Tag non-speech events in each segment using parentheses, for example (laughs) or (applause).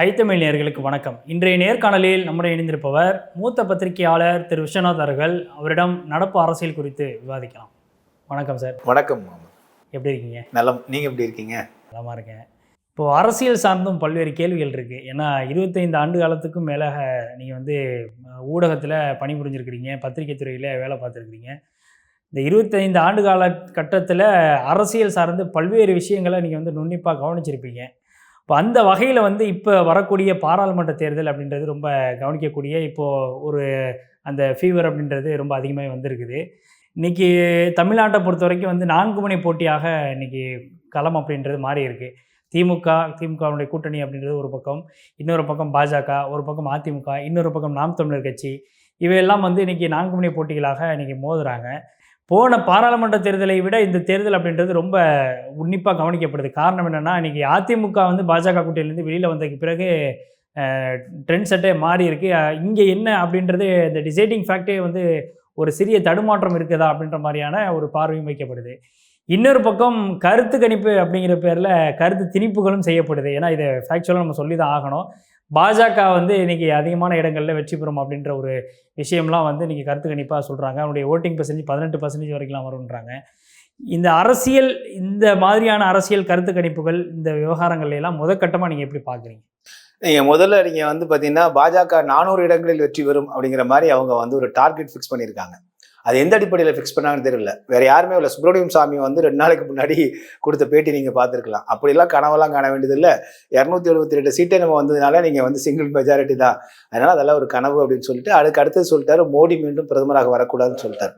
ஐத்தமிழ் நேயர்களுக்கு வணக்கம். இன்றைய நேர்காணலில் நம்முடைய இணைந்திருப்பவர் மூத்த பத்திரிகையாளர் திரு விஸ்வநாத் அவர்கள். அவரிடம் நடப்பு அரசியல் குறித்து விவாதிக்கலாம். வணக்கம் சார். வணக்கம். எப்படி இருக்கீங்க? நலம். நீங்க எப்படி இருக்கீங்க? நலமா இருக்கேன். இப்போது அரசியல் சார்ந்தும் பல்வேறு கேள்விகள் இருக்குது ஏன்னா இருபத்தைந்து ஆண்டு காலத்துக்கும் மேலாக நீங்கள் வந்து ஊடகத்தில் பணிபுரிஞ்சிருக்கிறீங்க பத்திரிகை துறையில் வேலை பார்த்துருக்கிறீங்க. இந்த இருபத்தைந்து ஆண்டு கால கட்டத்தில் அரசியல் சார்ந்து பல்வேறு விஷயங்களை நீங்கள் வந்து நுண்ணிப்பாக கவனிச்சிருப்பீங்க. இப்போ அந்த வகையில் வந்து இப்போ வரக்கூடிய பாராளுமன்ற தேர்தல் அப்படின்றது ரொம்ப கவனிக்கக்கூடிய இப்போது ஒரு அந்த ஃபீவர் அப்படின்றது ரொம்ப அதிகமாக வந்திருக்குது. இன்றைக்கி தமிழ்நாட்டை பொறுத்த வரைக்கும் வந்து நான்கு முனை போட்டியாக இன்றைக்கி களம் அப்படின்றது மாறி இருக்குது திமுக திமுகவுடைய கூட்டணி அப்படின்றது ஒரு பக்கம் இன்னொரு பக்கம் பாஜக ஒரு பக்கம் அதிமுக இன்னொரு பக்கம் நாம் தமிழர் கட்சி. இவையெல்லாம் வந்து இன்றைக்கி நான்கு முனை போட்டிகளாக இன்றைக்கி மோதுறாங்க. போன பாராளுமன்ற தேர்தலை விட இந்த தேர்தல் அப்படின்றது ரொம்ப உன்னிப்பாக கவனிக்கப்படுது. காரணம் என்னென்னா இன்றைக்கி அதிமுக வந்து பாஜக கூட்டணியிலேருந்து வெளியில் வந்ததுக்கு பிறகு ட்ரெண்ட் செட்டே மாறி இருக்கு. இங்கே என்ன அப்படின்றது இந்த டிசைடிங் ஃபேக்டே வந்து ஒரு சிறிய தடுமாற்றம் இருக்குதா அப்படின்ற மாதிரியான ஒரு பார்வையும் வைக்கப்படுது. இன்னொரு பக்கம் கருத்து கணிப்பு அப்படிங்கிற பேரில் கருத்து திணிப்புகளும் செய்யப்படுது. ஏன்னா இதை ஃபேக்சுவலாக நம்ம சொல்லி தான் ஆகணும். பாஜக வந்து இன்றைக்கி அதிகமான இடங்களில் வெற்றி பெறும் அப்படின்ற ஒரு விஷயம்லாம் வந்து இன்றைக்கி கருத்து கணிப்பாக சொல்கிறாங்க அவனுடைய ஓட்டிங் பர்சன்டேஜ் பதினெட்டு பர்சன்டேஜ் வரைக்கும்லாம் வரும்ன்றாங்க. இந்த அரசியல் இந்த மாதிரியான அரசியல் கருத்து கணிப்புகள் இந்த விவகாரங்கள் எல்லாம் முதற்கட்டமாக நீங்கள் எப்படி பார்க்குறீங்க நீங்கள் முதல்ல நீங்கள் வந்து பார்த்தீங்கன்னா பாஜக நானூறு இடங்களில் வெற்றி பெறும் அப்படிங்கிற மாதிரி அவங்க வந்து ஒரு டார்கெட் ஃபிக்ஸ் பண்ணியிருக்காங்க. அது எந்த அடிப்படையில் ஃபிக்ஸ் பண்ணாங்கன்னு தெரியல. வேற யாருமே இல்லை. சுப்பிரமணியம் சாமி வந்து ரெண்டு நாளைக்கு முன்னாடி கொடுத்த பேட்டி நீங்கள் பார்த்துருக்கலாம். அப்படிலாம் கனவெல்லாம் காண வேண்டியதில்லை இரநூத்தி எழுபத்தி ரெண்டு சீட்டை நம்ம வந்ததுனால நீங்கள் வந்து சிங்கிள் மெஜாரிட்டி தான். அதனால அதெல்லாம் ஒரு கனவு அப்படின்னு சொல்லிட்டு அதுக்கு அடுத்தது சொல்லிட்டாரு மோடி மீண்டும் பிரதமராக வரக்கூடாதுன்னு சொல்லிட்டார்.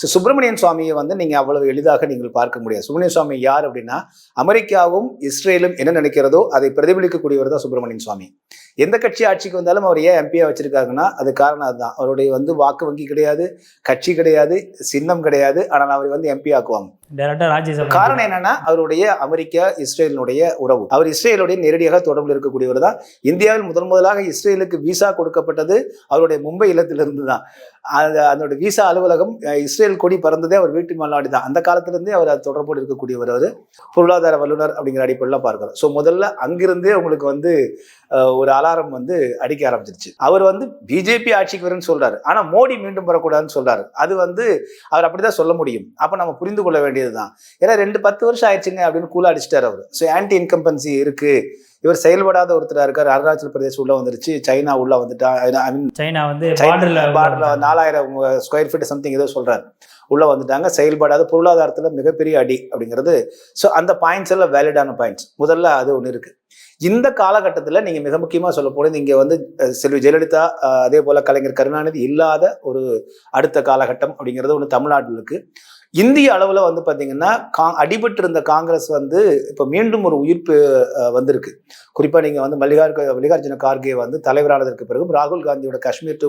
ஸோ சுப்பிரமணியன் சுவாமியை வந்து நீங்கள் அவ்வளவு எளிதாக நீங்கள் பார்க்க முடியாது. சுப்பிரமணியன் சுவாமி யார் அப்படின்னா அமெரிக்காவும் இஸ்ரேலும் என்ன நினைக்கிறதோ அதை பிரதிபலிக்கக்கூடியவர் தான் சுப்பிரமணியன் சுவாமி. எந்த கட்சி ஆட்சிக்கு வந்தாலும் அவர் ஏன் எம்பியா வச்சிருக்காங்கன்னா அது காரணம் அதுதான். அவருடைய வந்து வாக்கு வங்கி கிடையாது கட்சி கிடையாது சின்னம் கிடையாது. ஆனால் அவரை வந்து எம்பி ஆக்குவாங்க. காரணம் என்னன்னா அவருடைய அமெரிக்கா இஸ்ரேலினுடைய உறவு. அவர் இஸ்ரேலுடைய நேரடியாக தொடர்பில் இருக்கக்கூடியவர் தான். இந்தியாவில் முதன் முதலாக இஸ்ரேலுக்கு விசா கொடுக்கப்பட்டது அவருடைய மும்பை இல்லத்திலிருந்து தான். அந்த அதனுடைய விசா அலுவலகம் இஸ்ரேல் கொடி பறந்ததே அவர் வீட்டு மல்லாடி தான். அந்த காலத்திலிருந்தே அவர் அது தொடர்போடு இருக்கக்கூடியவர் அவர். பொருளாதார வல்லுநர் அப்படிங்கிற அடிப்படையில் பார்க்கிறோம் ஸோ முதல்ல அங்கிருந்தே உங்களுக்கு வந்து ஒரு அலாரம் வந்து அடிக்க ஆரம்பிச்சிருச்சு. அவர் வந்து பிஜேபி ஆட்சிக்கு வரும்னு சொல்றாரு. ஆனா மோடி மீண்டும் வரக்கூடாதுன்னு சொல்றாரு. அது வந்து அவர் அப்படிதான் சொல்ல முடியும். அப்ப நம்ம புரிந்து கொள்ள வேண்டியதுதான். ஏன்னா ரெண்டு பத்து வருஷம் ஆயிடுச்சுங்க அப்படின்னு கூலா அடிச்சிட்டாரு அவர். ஸோ ஆன்டி இன்கம்பன்சி இருக்கு. இவர் செயல்படாத ஒருத்தரா இருக்காரு. அருணாச்சல் பிரதேஷ் உள்ள வந்துருச்சு. சைனா உள்ள வந்துட்டா. ஐ மீன் சைனா வந்து பார்டர்ல பார்டரில் நாலாயிரம் ஸ்கொயர் ஃபீட் சம்திங் ஏதோ சொல்றாரு. உள்ள வந்துட்டாங்க. செயல்படாத பொருளாதாரத்துல மிகப்பெரிய அடி அப்படிங்கிறது. ஸோ அந்த பாயிண்ட்ஸ் எல்லாம் வேலிடான பாயிண்ட்ஸ் முதல்ல அது ஒன்று இருக்கு. இந்த காலகட்டத்தில் நீங்கள் மிக முக்கியமாக சொல்ல போனது இங்கே வந்து செல்வி ஜெயலலிதா அதே போல் கலைஞர் கருணாநிதி இல்லாத ஒரு அடுத்த காலகட்டம் அப்படிங்கிறது ஒன்று தமிழ்நாட்டில் இருக்குது இந்திய அளவில் வந்து பார்த்தீங்கன்னா கா அடிபட்டு இருந்த காங்கிரஸ் வந்து இப்போ மீண்டும் ஒரு உயிர்ப்பு வந்திருக்கு. குறிப்பாக நீங்கள் வந்து மல்லிகார் மல்லிகார்ஜுன கார்கே வந்து தலைவரானதற்கு பிறகு ராகுல் காந்தியோட காஷ்மீர் டு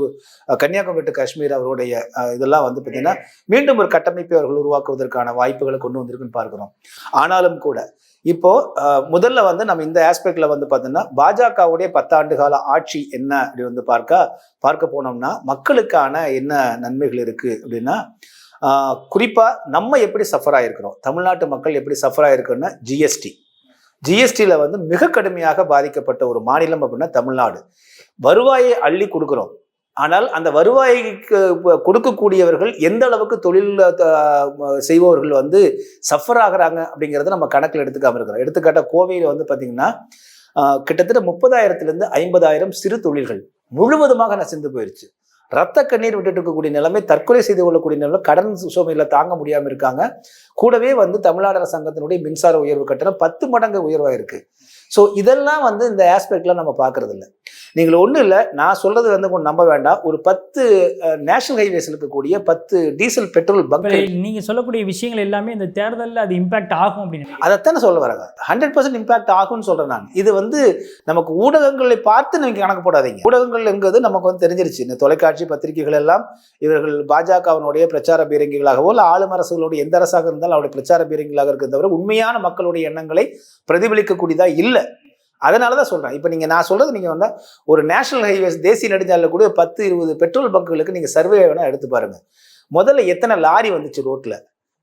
கன்னியாகுமரி டு காஷ்மீர் அவருடைய இதெல்லாம் வந்து பார்த்தீங்கன்னா மீண்டும் ஒரு கட்டமைப்பை அவர்கள் உருவாக்குவதற்கான வாய்ப்புகளை கொண்டு வந்திருக்குன்னு பார்க்குறோம். ஆனாலும் கூட இப்போ முதல்ல வந்து நம்ம இந்த ஆஸ்பெக்ட்ல வந்து பார்த்தோம்னா பாஜகவுடைய பத்தாண்டு கால ஆட்சி என்ன அப்படி வந்து பார்க்க பார்க்க போனோம்னா மக்களுக்கான என்ன நன்மைகள் இருக்கு அப்படின்னா குறிப்பாக நம்ம எப்படி சஃபர் ஆகிருக்கிறோம் தமிழ்நாட்டு மக்கள் எப்படி சஃபர் ஆகிருக்குன்னா ஜிஎஸ்டி ஜிஎஸ்டியில் வந்து மிக கடுமையாக பாதிக்கப்பட்ட ஒரு மாநிலம் அப்படின்னா தமிழ்நாடு. வருவாயை அள்ளி கொடுக்குறோம். ஆனால் அந்த வருவாய்க்கு கொடுக்கக்கூடியவர்கள் எந்த அளவுக்கு தொழில் செய்பவர்கள் வந்து சஃபர் ஆகிறாங்க அப்படிங்கிறத நம்ம கணக்கில் எடுத்துக்காம இருக்கிறோம். எடுத்துக்காட்டாக கோவையில் வந்து பார்த்திங்கன்னா கிட்டத்தட்ட முப்பதாயிரத்துலேருந்து ஐம்பதாயிரம் சிறு தொழில்கள் முழுவதுமாக நசிந்து போயிருச்சு. ரத்த கண்ணீர் விட்டுட்டு இருக்கக்கூடிய நிலைமை தற்கொலை செய்து கொள்ளக்கூடிய நிலைமை கடன் சுமையில் தாங்க முடியாமல் இருக்காங்க. கூடவே வந்து தமிழ்நாடு அரசாங்கத்தினுடைய மின்சார உயர்வு கட்டணம் பத்து மடங்கு உயர்வாயிருக்கு. ஸோ இதெல்லாம் வந்து இந்த ஆஸ்பெக்ட்லாம் நம்ம பார்க்கறது இல்லை நீங்கள் ஒன்றும் இல்லை நான் சொல்றது வந்து கொஞ்சம் நம்ப வேண்டாம். ஒரு பத்து நேஷனல் ஹைவேஸ் இருக்கக்கூடிய பத்து டீசல் பெட்ரோல் பங்க் நீங்கள் சொல்லக்கூடிய விஷயங்கள் எல்லாமே இந்த தேர்தலில் அது இம்பாக்ட் ஆகும் அப்படின்னு அதைத்தானே சொல்ல வராங்க ஹண்ட்ரட் பர்சன்ட் இம்பாக்ட் ஆகும்னு சொல்றேன் நான். இது வந்து நமக்கு ஊடகங்களை பார்த்து நீங்க கணக்கு போடாதீங்க. ஊடகங்கள் என்கிறது நமக்கு வந்து தெரிஞ்சிருச்சு. இந்த தொலைக்காட்சி பத்திரிகைகள் எல்லாம் இவர்கள் பாஜகவினுடைய பிரச்சார பீரங்கிகளாகவோ இல்லை ஆளும் அரசுகளுடைய எந்த அரசாக இருந்தாலும் அவருடைய பிரச்சார பீரங்கிகளாக இருக்கிறத தவிர உண்மையான மக்களுடைய எண்ணங்களை பிரதிபலிக்கக்கூடியதா இல்லை. அதனால தான் சொல்கிறேன் இப்போ நீங்கள் நான் சொல்கிறது நீங்கள் வந்து ஒரு நேஷனல் ஹைவேஸ் தேசிய நெடுஞ்சாலையில் கூட பத்து இருபது பெட்ரோல் பங்குகளுக்கு நீங்கள் சர்வே வேணா எடுத்து பாருங்கள் முதல்ல எத்தனை லாரி வந்துச்சு ரோட்டில்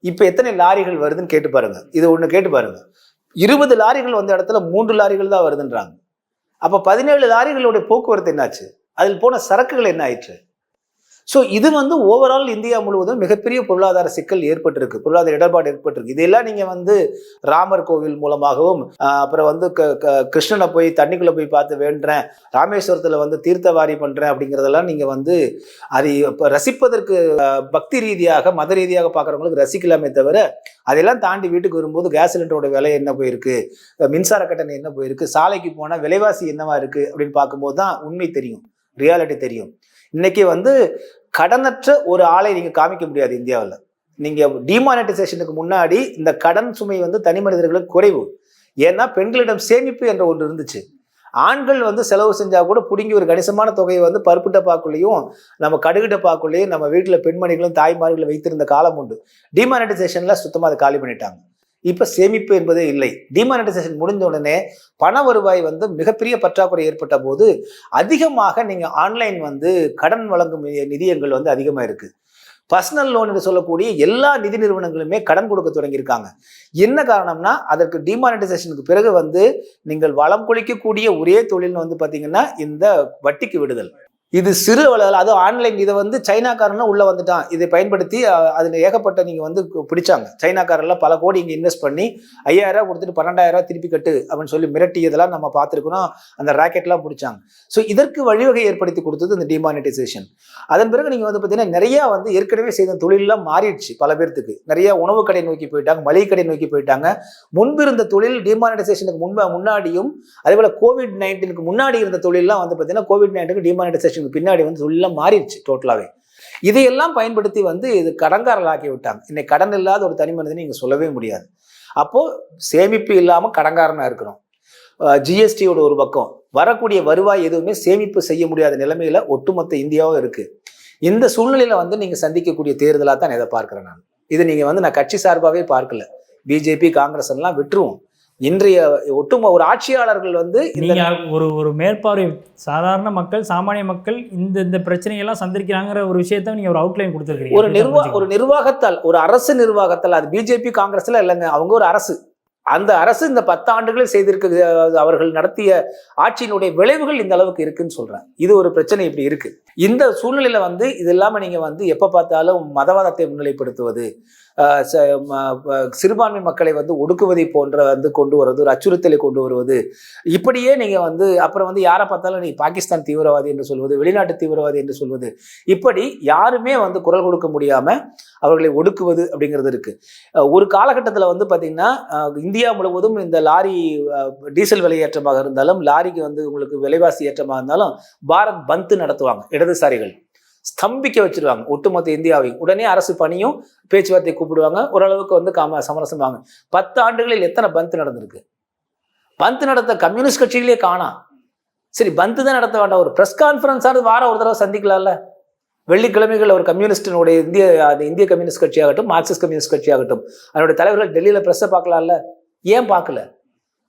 இப்போ எத்தனை லாரிகள் வருதுன்னு கேட்டு பாருங்கள் இது ஒன்று கேட்டு பாருங்க. இருபது லாரிகள் வந்த இடத்துல மூன்று லாரிகள் தான் வருதுன்றாங்க. அப்போ பதினேழு லாரிகளுடைய போக்குவரத்து என்னாச்சு? அதில் போன சரக்குகள் என்ன ஆயிற்று? ஸோ இது வந்து ஓவரால் இந்தியா முழுவதும் மிகப்பெரிய பொருளாதார சிக்கல் ஏற்பட்டிருக்கு. பொருளாதார இடர்பாடு ஏற்பட்டிருக்கு. இதெல்லாம் நீங்கள் வந்து ராமர் கோவில் மூலமாகவும் அப்புறம் வந்து க- க- கிருஷ்ணனை போய் தண்ணிக்குள்ளே போய் பார்த்து வேண்டுறேன் ராமேஸ்வரத்தில் வந்து தீர்த்தவாரி பண்ணுறேன் அப்படிங்கிறதெல்லாம் நீங்கள் வந்து அது இப்போ ரசிப்பதற்கு பக்தி ரீதியாக மத ரீதியாக பார்க்குறவங்களுக்கு ரசிக்கலாமே தவிர அதெல்லாம் தாண்டி வீட்டுக்கு வரும்போது கேஸ் சிலிண்டரோட விலை என்ன போயிருக்கு? மின்சார கட்டணம் என்ன போயிருக்கு? சாலைக்கு போனால் விலைவாசி என்னவா இருக்குது அப்படின்னு பார்க்கும்போது தான் உண்மை தெரியும். ரியாலிட்டி தெரியும். இன்னைக்கு வந்து கடனற்ற ஒரு ஆளை நீங்கள் காமிக்க முடியாது இந்தியாவில். நீங்கள் டிமானிட்டைசேஷனுக்கு முன்னாடி இந்த கடன் சுமை வந்து தனி மனிதர்களுக்கு குறைவு. ஏன்னா பெண்களிடம் சேமிப்பு என்ற ஒன்று இருந்துச்சு. ஆண்கள் வந்து செலவு செஞ்சா கூட பிடுங்கி ஒரு கணிசமான தொகையை வந்து பருப்பு டப்பாக்குள்ளேயும் நம்ம கடுகு டப்பாக்குள்ளேயும் நம்ம வீட்டில் பெண்மணிகளும் தாய்மார்களும் வைத்திருந்த காலம் உண்டு. டிமானிட்டைசேஷன்ல சுத்தமாக அதை காலி பண்ணிட்டாங்க. இப்போ சேமிப்பு என்பதே இல்லை. டிமானிட்டைசேஷன் முடிஞ்ச உடனே பண வருவாய் வந்து மிகப்பெரிய பற்றாக்குறை ஏற்பட்ட போது அதிகமாக நீங்கள் ஆன்லைன் வந்து கடன் வழங்கும் நிதியங்கள் வந்து அதிகமாக இருக்கு. பர்சனல் லோன் என்று சொல்லக்கூடிய எல்லா நிதி நிறுவனங்களுமே கடன் கொடுக்க தொடங்கியிருக்காங்க. என்ன காரணம்னா அதற்கு டிமானிட்டைசேஷனுக்கு பிறகு வந்து நீங்கள் வளம் கொளிக்கக்கூடிய ஒரே தொழில்னு வந்து பார்த்தீங்கன்னா இந்த வட்டிக்கு விடுதல். இது சிறு அளவில் அதுவும் ஆன்லைன் இதை வந்து சைனாக்காரனும் உள்ள வந்துட்டான். இதை பயன்படுத்தி அதில் ஏகப்பட்ட நீங்கள் வந்து பிடிச்சாங்க. சைனாக்காரெல்லாம் பல கோடி இங்கே இன்வெஸ்ட் பண்ணி ஐயாயிரம் கொடுத்துட்டு பன்னெண்டாயிரம் திருப்பி கட்டு அப்படின்னு சொல்லி மிரட்டியதெல்லாம் நம்ம பார்த்துருக்கணும் அந்த ராக்கெட்லாம் பிடிச்சாங்க. ஸோ இதற்கு வழிவகை ஏற்படுத்தி கொடுத்தது இந்த டிமானிட்டைசேஷன் அதன் பிறகு நீங்கள் வந்து பார்த்தீங்கன்னா நிறையா வந்து ஏற்கனவே செய்த தொழிலெலாம் மாறிடுச்சு பல பேர்த்துக்கு. நிறைய உணவு கடை நோக்கி போயிட்டாங்க மளிகை கடை நோக்கி போயிட்டாங்க. முன்பு இருந்த தொழில் டிமானிட்டைசேஷனுக்கு முன்பு முன்னாடியும் அதே போல் கோவிட் நைன்டீனுக்கு முன்னாடி இருந்த தொழிலெலாம் வந்து பார்த்தீங்கன்னா கோவிட் நைன்டீனுக்கு டிமானிட்டைசேஷனுக்கு பின்னாடி வந்து தொழிலாம் மாறிடுச்சு டோட்டலாகவே இதையெல்லாம் பயன்படுத்தி வந்து இது கடன்காரலாக்கி விட்டாங்க இன்னைக்கு கடன் இல்லாத ஒரு தனி மனிதனை நீங்கள் சொல்லவே முடியாது. அப்போது சேமிப்பு இல்லாமல் கடன்காரனாக இருக்கிறோம். ஜிஎஸ்டியோட ஒரு பக்கம். வரக்கூடிய வருவாய் எதுவுமே சேமிப்பு செய்ய முடியாத நிலைமையில் ஒட்டுமொத்த இந்தியாவும் இருக்குது இந்த சூழ்நிலையில் வந்து நீங்கள் சந்திக்கக்கூடிய தேர்தலாக தான் இதை பார்க்குறேன் நான். இது நீங்கள் வந்து நான் கட்சி சார்பாகவே பார்க்கல. பிஜேபி காங்கிரஸ் எல்லாம் விட்டுருவோம். இன்றைய ஒட்டுமொ ஒரு ஆட்சியாளர்கள் வந்து இந்த ஒரு ஒரு மேற்பார்வை சாதாரண மக்கள் சாமானிய மக்கள் இந்த இந்த பிரச்சனையெல்லாம் சந்திக்கிறாங்கிற ஒரு விஷயத்த நீங்க ஒரு அவுட்லைன் கொடுத்துருக்கீங்க ஒரு நிர்வா ஒரு நிர்வாகத்தால் ஒரு அரசு நிர்வாகத்தால் அது பிஜேபி காங்கிரஸ்ல இல்லைங்க அவங்க ஒரு அரசு. அந்த அரசு இந்த பத்து ஆண்டுகளில் செய்திருக்க அவர்கள் நடத்திய ஆட்சியினுடைய விளைவுகள் இந்த அளவுக்கு இருக்குன்னு சொல்றேன். இது ஒரு பிரச்சனை இப்படி இருக்கு. இந்த சூழ்நிலையில வந்து இது இல்லாம நீங்க வந்து எப்ப பார்த்தாலும் மதவாதத்தை முன்னிலைப்படுத்துவது சிறுபான்மை மக்களை வந்து ஒடுக்குவதை போன்ற வந்து கொண்டு வருவது ஒரு அச்சுறுத்தலை கொண்டு வருவது. இப்படியே நீங்கள் வந்து அப்புறம் வந்து யாரை பார்த்தாலும் நீ பாகிஸ்தான் தீவிரவாதி என்று சொல்வது வெளிநாட்டு தீவிரவாதி என்று சொல்வது. இப்படி யாருமே வந்து குரல் கொடுக்க முடியாமல் அவர்களை ஒடுக்குவது அப்படிங்கிறது இருக்குது ஒரு காலகட்டத்தில் வந்து பார்த்திங்கன்னா இந்தியா முழுவதும் இந்த லாரி டீசல் விலை ஏற்றமாக இருந்தாலும் லாரிக்கு வந்து உங்களுக்கு விலைவாசி ஏற்றமாக இருந்தாலும் பாரத் பந்த் நடத்துவாங்க இடதுசாரிகள். ஸ்தம்பிக்க வச்சிருவாங்க ஒட்டுமொத்த இந்தியாவை உடனே அரசு பணியும் பேச்சுவார்த்தை கூப்பிடுவாங்க. ஓரளவுக்கு வந்து காம சமரசமாங்க பத்து ஆண்டுகளில் எத்தனை பந்த் நடந்திருக்கு? பந்த் நடத்த கம்யூனிஸ்ட் கட்சிகளே காணாம் சரி பந்து தான் நடத்த வேண்டாம். ஒரு ப்ரெஸ் கான்ஃபரன்ஸாவது வாரம் ஒரு தடவை சந்திக்கலாம்ல? வெள்ளிக்கிழமைகள் ஒரு கம்யூனிஸ்டினுடைய இந்திய அது இந்திய கம்யூனிஸ்ட் கட்சியாகட்டும் மார்க்சிஸ்ட் கம்யூனிஸ்ட் கட்சியாகட்டும் அதனுடைய தலைவர்கள் டெல்லியில் ப்ரெஸ்ஸை பார்க்கலாம்ல? ஏன் பார்க்கல?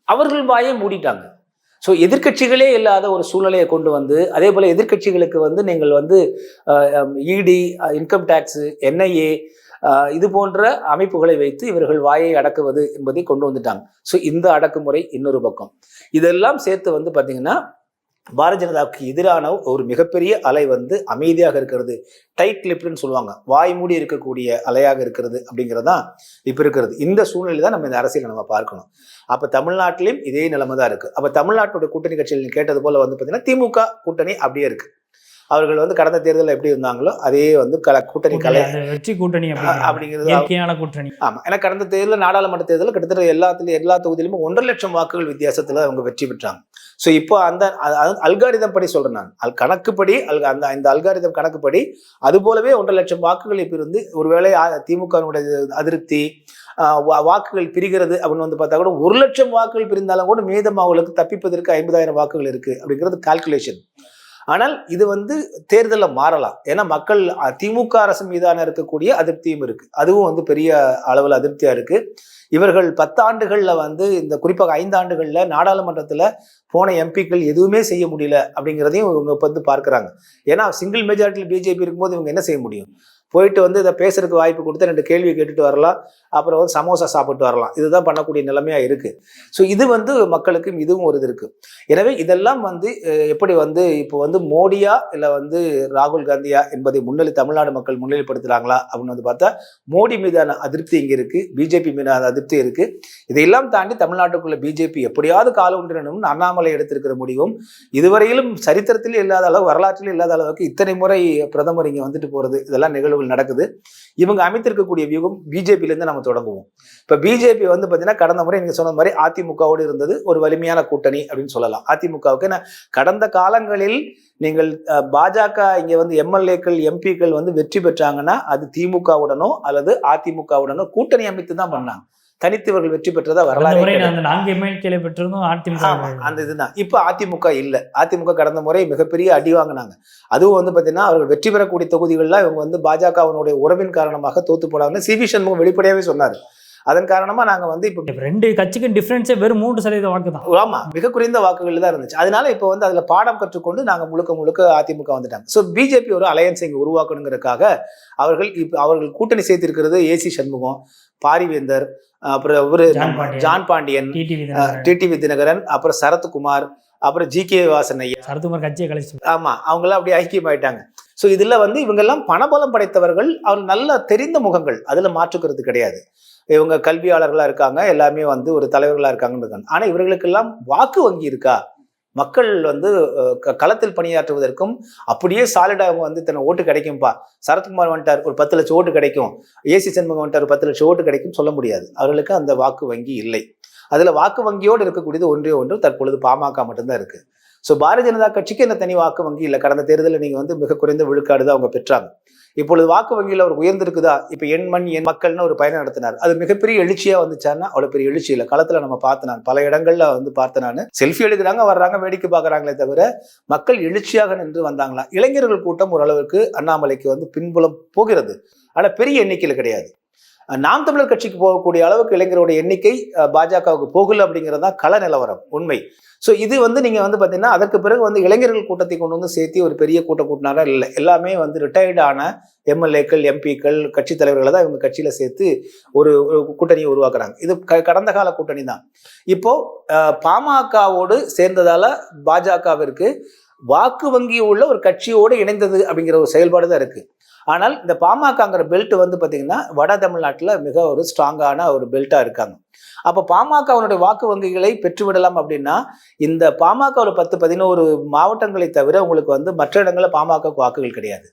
அவர்கள் வாயே மூடிட்டாங்க. ஸோ எதிர்க்கட்சிகளே இல்லாத ஒரு சூழ்நிலையை கொண்டு வந்து அதே போல் எதிர்க்கட்சிகளுக்கு வந்து நீங்கள் வந்து இடி இன்கம் டேக்ஸு என்ஐஏ இது போன்ற அமைப்புகளை வைத்து இவர்கள் வாயை அடக்குவது என்பதை கொண்டு வந்துட்டாங்க. ஸோ இந்த அடக்குமுறை இன்னொரு பக்கம். இதெல்லாம் சேர்த்து வந்து பார்த்தீங்கன்னா பாரதிய ஜனதாவுக்கு எதிரான ஒரு மிகப்பெரிய அலை வந்து அமைதியாக இருக்கிறது. டைட் லிப்னு சொல்லுவாங்க. வாய் மூடி இருக்கக்கூடிய அலையாக இருக்கிறது அப்படிங்கிறது தான் இப்போ இருக்கிறது. இந்த சூழ்நிலை தான் நம்ம இந்த அரசியலை நம்ம பார்க்கணும். அப்போ தமிழ்நாட்டிலையும் இதே நிலைமை தான் இருக்குது அப்போ தமிழ்நாட்டுடைய கூட்டணி கட்சிகள் கேட்டது போல் வந்து பார்த்தீங்கன்னா திமுக கூட்டணி அப்படியே இருக்கு. அவர்கள் வந்து கடந்த தேர்தலில் எப்படி இருந்தாங்களோ அதே வந்து கல கூட்டணி கலை வெற்றி கூட்டணி. அப்படிங்கிறது இயற்கையான கூட்டணி. ஆமா. ஏன்னா கடந்த தேர்தலில் நாடாளுமன்ற தேர்தலில் கிட்டத்தட்ட எல்லாத்துலயும் எல்லா தொகுதியிலுமே ஒன்றரை லட்சம் வாக்குகள் வித்தியாசத்துல அவங்க வெற்றி பெற்றாங்க. ஸோ இப்போ அந்த அல்காரிதம் படி சொல்றேன் நான். அல் கணக்குப்படி அல் அந்த இந்த அல்காரிதம் கணக்குப்படி அது போலவே ஒன்றரை லட்சம் வாக்குகள் இப்போ இருந்து ஒருவேளை திமுகனுடைய அதிருப்தி வாக்குகள் பிரிகிறது அப்படின்னு வந்து பார்த்தா கூட ஒரு லட்சம் வாக்குகள் பிரிந்தாலும் கூட மீதம் அவங்களுக்கு தப்பிப்பதற்கு ஐம்பதாயிரம் வாக்குகள் இருக்கு அப்படிங்கிறது கால்குலேஷன் ஆனால் இது வந்து தேர்தலில் மாறலாம். ஏன்னா மக்கள் திமுக அரசு மீதான இருக்கக்கூடிய அதிருப்தியும் இருக்கு. அதுவும் வந்து பெரிய அளவில் அதிருப்தியா இருக்கு. இவர்கள் பத்தாண்டுகளில் வந்து இந்த குறிப்பாக ஐந்து ஆண்டுகளில் நாடாளுமன்றத்தில் போன எம்பிக்கள் எதுவுமே செய்ய முடியல அப்படிங்கிறதையும் இவங்க வந்து பார்க்குறாங்க. ஏன்னா சிங்கிள் மெஜாரிட்டியில் பிஜேபி இருக்கும்போது இவங்க என்ன செய்ய முடியும்? போயிட்டு வந்து இதை பேசுறதுக்கு வாய்ப்பு கொடுத்து ரெண்டு கேள்வி கேட்டுட்டு வரலாம். அப்புறம் வந்து சமோசா சாப்பிட்டு வரலாம். இதுதான் பண்ணக்கூடிய நிலைமையா இருக்கு. ஸோ இது வந்து மக்களுக்கும் இதுவும் ஒரு இது இருக்கு. எனவே இதெல்லாம் வந்து எப்படி வந்து இப்போ வந்து மோடியா இல்லை வந்து ராகுல் காந்தியா என்பதை முன்னிலை தமிழ்நாடு மக்கள் முன்னிலைப்படுத்துறாங்களா அப்படின்னு வந்து பார்த்தா மோடி மீதான அதிருப்தி இங்கே இருக்கு. பிஜேபி மீதான அதிருப்தி இருக்கு. இதையெல்லாம் தாண்டி தமிழ்நாட்டுக்குள்ள பிஜேபி எப்படியாவது கால ஒன்றினும் அண்ணாமலை எடுத்திருக்கிற முடிவும் இதுவரையிலும் சரித்திரத்திலே இல்லாத அளவு வரலாற்றிலும் இல்லாத அளவுக்கு இத்தனை முறை பிரதமர் இங்கே வந்துட்டு போறது இதெல்லாம் நிகழ்வு நிகழ்வுகள் நடக்குது. இவங்க அமைத்திருக்கக்கூடிய வியூகம் பிஜேபியிலேருந்து நம்ம தொடங்குவோம். இப்போ பிஜேபி வந்து பார்த்தீங்கன்னா கடந்த முறை நீங்க சொன்ன மாதிரி அதிமுகவோடு இருந்தது ஒரு வலிமையான கூட்டணி அப்படின்னு சொல்லலாம். அதிமுகவுக்கு ஏன்னா கடந்த காலங்களில் நீங்கள் பாஜக இங்கே வந்து எம்எல்ஏக்கள் எம்பிக்கள் வந்து வெற்றி பெற்றாங்கன்னா அது திமுகவுடனோ அல்லது அதிமுகவுடனோ கூட்டணி அமைத்து தான் பண்ணாங்க. தனித்து இவர்கள் வெற்றி பெற்றதா வரலாறு நான்கு பெற்றிருந்தோம் அதிமுக அந்த இதுதான். இப்போ அதிமுக இல்ல. அதிமுக கடந்த முறை மிகப்பெரிய அடி வாங்கினாங்க. அதுவும் வந்து பாத்தீங்கன்னா அவர்கள் வெற்றி பெறக்கூடிய தொகுதிகள்லாம் இவங்க வந்து பாஜகவினுடைய உறவின் காரணமாக தோத்து போனாங்கன்னு சி வி சண்முகம் வெளிப்படையாவே சொன்னார். அதன் காரணமா நாங்க வந்து இப்போ ரெண்டு கட்சிக்கும் டிஃபரன்ஸே வெறும் மூன்று சதவீத வாக்கு தான். ஆமா மிக குறைந்த வாக்குகள் தான் இருந்துச்சு. அதனால இப்போ வந்து அதுல பாடம் கற்றுக்கொண்டு நாங்க முழுக்க முழுக்க அதிமுக வந்துட்டாங்க. ஸோ பிஜேபி ஒரு அலையன்ஸ் இங்க உருவாக்கணுங்கிறதுக்காக அவர்கள் இப்போ அவர்கள் கூட்டணி சேர்த்திருக்கிறது ஏசி சண்முகம் பாரிவேந்தர் அப்புறம் இவரு ஜான் பாண்டியன். டிடிவி தினகரன். அப்புறம் சரத்குமார் அப்புறம் ஜி கே வாசன் ஐயா. சரத்குமார் கட்சியை கழிச்சு ஆமா அவங்களாம் அப்படியே ஐக்கியமாயிட்டாங்க. ஸோ இதுல வந்து இவங்கெல்லாம் பணபலம் படைத்தவர்கள் அவர் நல்ல தெரிந்த முகங்கள் அதுல மாற்றுக்கிறது கிடையாது. இவங்க கல்வியாளர்களாக இருக்காங்க எல்லாமே வந்து ஒரு தலைவர்களாக இருக்காங்கன்னு இருக்காங்க ஆனால் இவர்களுக்கெல்லாம் வாக்கு வங்கி இருக்கா? மக்கள் வந்து க- களத்தில் பணியாற்றுவதற்கும் அப்படியே சாலிடாக வந்து இத்தனை ஓட்டு கிடைக்கும்பா. சரத்குமார் வந்துட்டார் ஒரு பத்து லட்சம் ஓட்டு கிடைக்கும். ஏசி சண்முகம் வந்துட்டார் ஒரு பத்து லட்சம் ஓட்டு கிடைக்கும் சொல்ல முடியாது. அவர்களுக்கு அந்த வாக்கு வங்கி இல்லை. அதில் வாக்கு வங்கியோடு இருக்கக்கூடியது ஒன்றே ஒன்று தற்பொழுது பாமக மட்டும்தான் இருக்குது ஸோ பாரதிய ஜனதா கட்சிக்கு இந்த தனி வாக்கு வங்கி இல்லை. கடந்த தேர்தலில் நீங்கள் வந்து மிக குறைந்த விழுக்காடு தான் அவங்க பெற்றாங்க. இப்பொழுது வாக்கு வங்கியில் அவர் உயர்ந்திருக்குதா? இப்போ என் மண் என் மக்கள்னு ஒரு பயணம் நடத்தினார். அது மிகப்பெரிய எழுச்சியாக வந்துச்சான்னா அவ்வளோ பெரிய எழுச்சி இல்லை. களத்தில் நம்ம பார்த்து நான் பல இடங்களில் வந்து பார்த்து நான் செல்ஃபி எடுக்கிறாங்க வர்றாங்க வேடிக்கை பார்க்கறாங்களே தவிர மக்கள் எழுச்சியாக நின்று வந்தாங்களா? இளைஞர்கள் கூட்டம் ஓரளவுக்கு அண்ணாமலைக்கு வந்து பின்புலம் போகிறது. ஆனால் பெரிய எண்ணிக்கையில் கிடையாது. நாம் தமிழர் கட்சிக்கு போகக்கூடிய அளவுக்கு இளைஞரோட எண்ணிக்கை பாஜகவுக்கு போகல அப்படிங்கிறது தான் கள நிலவரம். உண்மை. ஸோ இது வந்து நீங்கள் வந்து பார்த்தீங்கன்னா அதற்கு பிறகு வந்து இளைஞர்கள் கூட்டத்தை கொண்டு வந்து சேர்த்து ஒரு பெரிய கூட்டம் கூட்டினாரா இல்லை? எல்லாமே வந்து ரிட்டையர்டான எம்எல்ஏக்கள் எம்பிக்கள் கட்சி தலைவர்களை தான் இவங்க கட்சியில் சேர்த்து ஒரு கூட்டணியை உருவாக்குறாங்க. இது க- கடந்த கால கூட்டணி தான். இப்போ பாமகவோடு சேர்ந்ததால் பாஜகவிற்கு வாக்கு வங்கி உள்ள ஒரு கட்சியோடு இணைந்தது அப்படிங்கிற ஒரு செயல்பாடு தான் இருக்கு. ஆனால் இந்த பாமகங்கிற பெல்ட் வந்து பார்த்தீங்கன்னா வட தமிழ்நாட்டில் மிக ஒரு ஸ்ட்ராங்கான ஒரு பெல்ட்டாக இருக்காங்க. அப்போ பாமகவனுடைய வாக்கு வங்கிகளை பெற்றுவிடலாம் அப்படின்னா இந்த பாமக ஒரு பத்து பதினோரு மாவட்டங்களை தவிர உங்களுக்கு வந்து மற்ற இடங்களில் பாமக வாக்குகள் கிடையாது.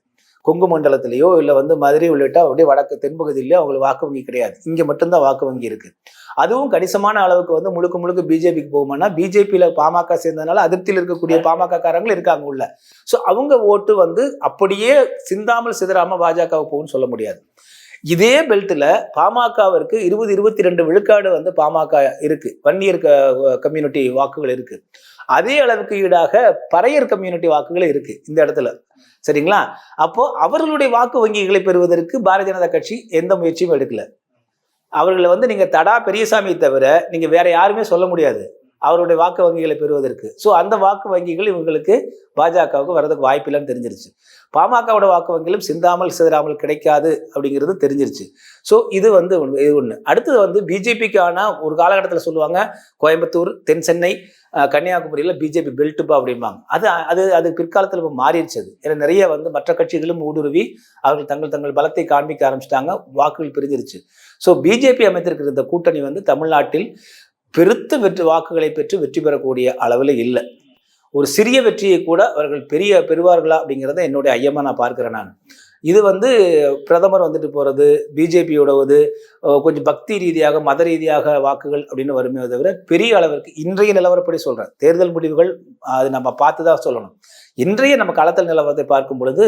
கொங்கு மண்டலத்திலேயோ இல்லை வந்து மதுரை உள்ளிட்ட அப்படியே வடக்கு தென்பகுதியிலேயோ அவங்களுக்கு வாக்கு வங்கி கிடையாது. இங்கே மட்டும்தான் வாக்கு வங்கி இருக்கு. அதுவும் கணிசமான அளவுக்கு வந்து முழுக்க முழுக்க பிஜேபிக்கு போகுமானா பிஜேபியில் பாமக சேர்ந்ததுனால அதிருப்தியில் இருக்கக்கூடிய பாமக காரங்களும் இருக்காங்க உள்ள. ஸோ அவங்க ஓட்டு வந்து அப்படியே சிந்தாமல் சிதறாம பாஜக போகும்னு சொல்ல முடியாது. இதே பெல்ட்ல பாமகவிற்கு இருபது இருபத்தி ரெண்டு விழுக்காடு வந்து பாமக இருக்கு. வன்னியர் கம்யூனிட்டி வாக்குகள் இருக்கு. அதே அளவுக்கு ஈடாக பறையர் கம்யூனிட்டி வாக்குகள் இருக்கு இந்த இடத்துல. சரிங்களா? அப்போ அவர்களுடைய வாக்கு வங்கிகளை பெறுவதற்கு பாரதிய ஜனதா கட்சி எந்த முயற்சியும் எடுக்கல. அவர்களை வந்து நீங்க தடா பெரியசாமி தவிர நீங்க வேற யாருமே சொல்ல முடியாது. அவருடைய வாக்கு வங்கிகளை பெறுவதற்கு. ஸோ அந்த வாக்கு வங்கிகள் இவங்களுக்கு பாஜகவுக்கு வரதுக்கு வாய்ப்பில்லைன்னு தெரிஞ்சிருச்சு. பாமகவோட வாக்கு வங்கிகளும் சிந்தாமல் சிதறாமல் கிடைக்காது அப்படிங்கிறது தெரிஞ்சிருச்சு. ஸோ இது வந்து இது ஒன்று அடுத்தது வந்து பிஜேபிக்கான ஒரு காலகட்டத்தில் சொல்லுவாங்க கோயம்புத்தூர் தென் சென்னை கன்னியாகுமரியில் பிஜேபி பெல்ட்டுப்பா அப்படிம்பாங்க. அது அது அது பிற்காலத்தில் இப்போ மாறிடுச்சு அது. ஏன்னா நிறைய வந்து மற்ற கட்சிகளும் ஊடுருவி அவர்கள் தங்கள் தங்கள் பலத்தை காண்பிக்க ஆரம்பிச்சிட்டாங்க வாக்குகள் பிரிஞ்சிருச்சு. ஸோ பிஜேபி அமைத்திருக்கிற இந்த கூட்டணி வந்து தமிழ்நாட்டில் பெருத்த வெற்றி வாக்குகளை பெற்று வெற்றி பெறக்கூடிய அளவில் இல்லை. ஒரு சிறிய வெற்றியை கூட அவர்கள் பெரிய பெறுவார்களா அப்படிங்கிறத என்னுடைய ஐயமாக நான் பார்க்கிறேன் நான். இது வந்து பிரதமர் வந்துட்டு போகிறது பிஜேபியோடவது கொஞ்சம் பக்தி ரீதியாக மத ரீதியாக வாக்குகள் அப்படின்னு வருமே தவிர பெரிய அளவிற்கு இன்றைய நிலவரப்படி சொல்கிறேன் தேர்தல் முடிவுகள் அது நம்ம பார்த்து தான் சொல்லணும். இன்றைய நம்ம களத்தல் நிலவரத்தை பார்க்கும் பொழுது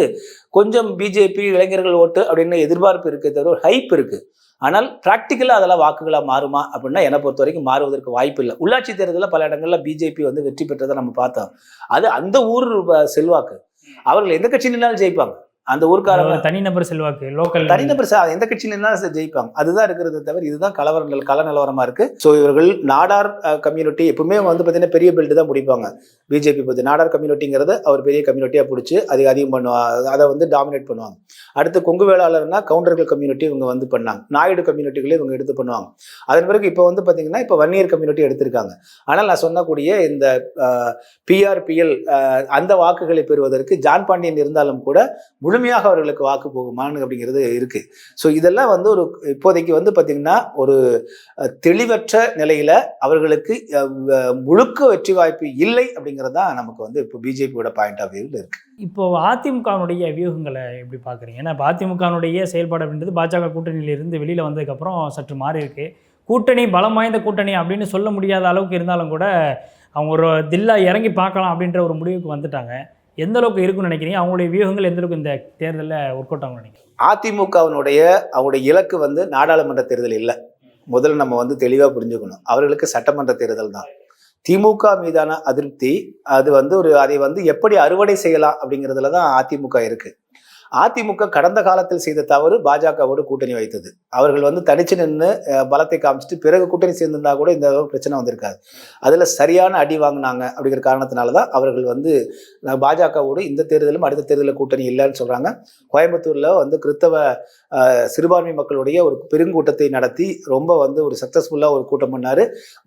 கொஞ்சம் பிஜேபி இளைஞர்கள் ஓட்டு அப்படின்னு எதிர்பார்ப்பு இருக்கே தவிர ஹைப் இருக்குது ஆனால் ப்ராக்டிக்கலாக அதெல்லாம் வாக்குகளாக மாறுமா அப்படின்னா என்னை பொறுத்த வரைக்கும் மாறுவதற்கு வாய்ப்பு இல்லை. உள்ளாட்சி தேர்தலில் பல இடங்களில் பிஜேபி வந்து வெற்றி பெற்றதை நம்ம பார்த்தோம். அது அந்த ஊர் செல்வாக்கு. அவர்கள் எந்த கட்சி நின்னாலும் ஜெயிப்பாங்க. அந்த ஊர்க்காரங்க தனிநபர் செல்வாக்கு லோக்கல் தனிநபர் எந்த கட்சியில இருந்தாலும் ஜெயிப்பாங்க. அதுதான் இருக்கிறது தவிர இதுதான் கலவர நில- கள நிலவரமா இருக்கு. ஸோ இவர்கள் நாடார் கம்யூனிட்டி எப்பவுமே வந்து பார்த்தீங்கன்னா பெரிய பில்டு தான் முடிப்பாங்க பிஜேபி பத்தி. நாடார் கம்யூனிட்டிங்கிறது அவர் பெரிய கம்யூனிட்டியா பிடிச்சி அது அதிகம் பண்ணுவாங்க அதை வந்து டாமினேட் பண்ணுவாங்க. அடுத்து கொங்கு வேளாளர்னா கவுண்டர்கள் கம்யூனிட்டி இவங்க வந்து பண்ணாங்க. நாயுடு கம்யூனிட்டிகளே இவங்க எடுத்து பண்ணுவாங்க. அதன் பிறகு இப்போ வந்து பார்த்தீங்கன்னா இப்போ வன்னியர் கம்யூனிட்டி எடுத்திருக்காங்க. ஆனால் நான் சொன்னக்கூடிய இந்த பிஆர்பிஎல் அந்த வாக்குகளை பெறுவதற்கு ஜான் பாண்டியன் இருந்தாலும் கூட முழுமையாக அவர்களுக்கு வாக்கு போகுமான்னு அப்படிங்கிறது இருக்கு. ஸோ இதெல்லாம் வந்து ஒரு இப்போதைக்கு வந்து பார்த்தீங்கன்னா ஒரு தெளிவற்ற நிலையில அவர்களுக்கு வ- முழுக்க வெற்றி வாய்ப்பு இல்லை அப்படிங்கிறது தான் நமக்கு வந்து இப்போ பிஜேபியோட பாயிண்ட் ஆஃப் வியூவில் இருக்கு. இப்போ அதிமுகனுடைய வியூகங்களை எப்படி பார்க்குறீங்க ஏன்னா இப்போ செயல்பாடு அப்படின்றது பாஜக கூட்டணியிலிருந்து வெளியில் வந்ததுக்கப்புறம் சற்று மாறி இருக்கு. கூட்டணி பலம் வாய்ந்த கூட்டணி அப்படின்னு சொல்ல முடியாத அளவுக்கு இருந்தாலும் கூட அவங்க ஒரு தில்லா இறங்கி பார்க்கலாம் அப்படின்ற ஒரு முடிவுக்கு வந்துட்டாங்க. எந்த அளவுக்கு இருக்குன்னு நினைக்கிறீங்க? அவங்களுடைய வியூகங்கள் எந்த அளவுக்கு இந்த தேர்தலில் ஒர்க் அவுட் ஆகும்னு நினைக்கிறீங்க? அதிமுகவினுடைய அவருடைய இலக்கு வந்து நாடாளுமன்ற தேர்தல் இல்லை. முதல்ல நம்ம வந்து தெளிவாக புரிஞ்சுக்கணும். அவர்களுக்கு சட்டமன்ற தேர்தல் தான். திமுக மீதான அதிருப்தி அது வந்து ஒரு அதை வந்து எப்படி அறுவடை செய்யலாம் அப்படிங்கிறதுல தான் அதிமுக இருக்குது அதிமுக கடந்த காலத்தில் செய்த தவறு பாஜகவோடு கூட்டணி வைத்தது. அவர்கள் வந்து தனிச்சு நின்று பலத்தை காமிச்சிட்டு பிறகு கூட்டணி சேர்ந்திருந்தா கூட இந்த அளவுக்கு பிரச்சனை வந்திருக்காது. அதில் சரியான அடி வாங்கினாங்க அப்படிங்கிற காரணத்தினால தான் அவர்கள் வந்து பாஜகவோடு இந்த தேர்தலும் அடுத்த தேர்தலில் கூட்டணி இல்லைன்னு சொல்கிறாங்க கோயம்புத்தூரில் வந்து கிறித்தவ சிறுபான்மை மக்களுடைய ஒரு பெருங்கூட்டத்தை நடத்தி ரொம்ப வந்து ஒரு சக்ஸஸ்ஃபுல்லாக ஒரு கூட்டம் பண்ணார்.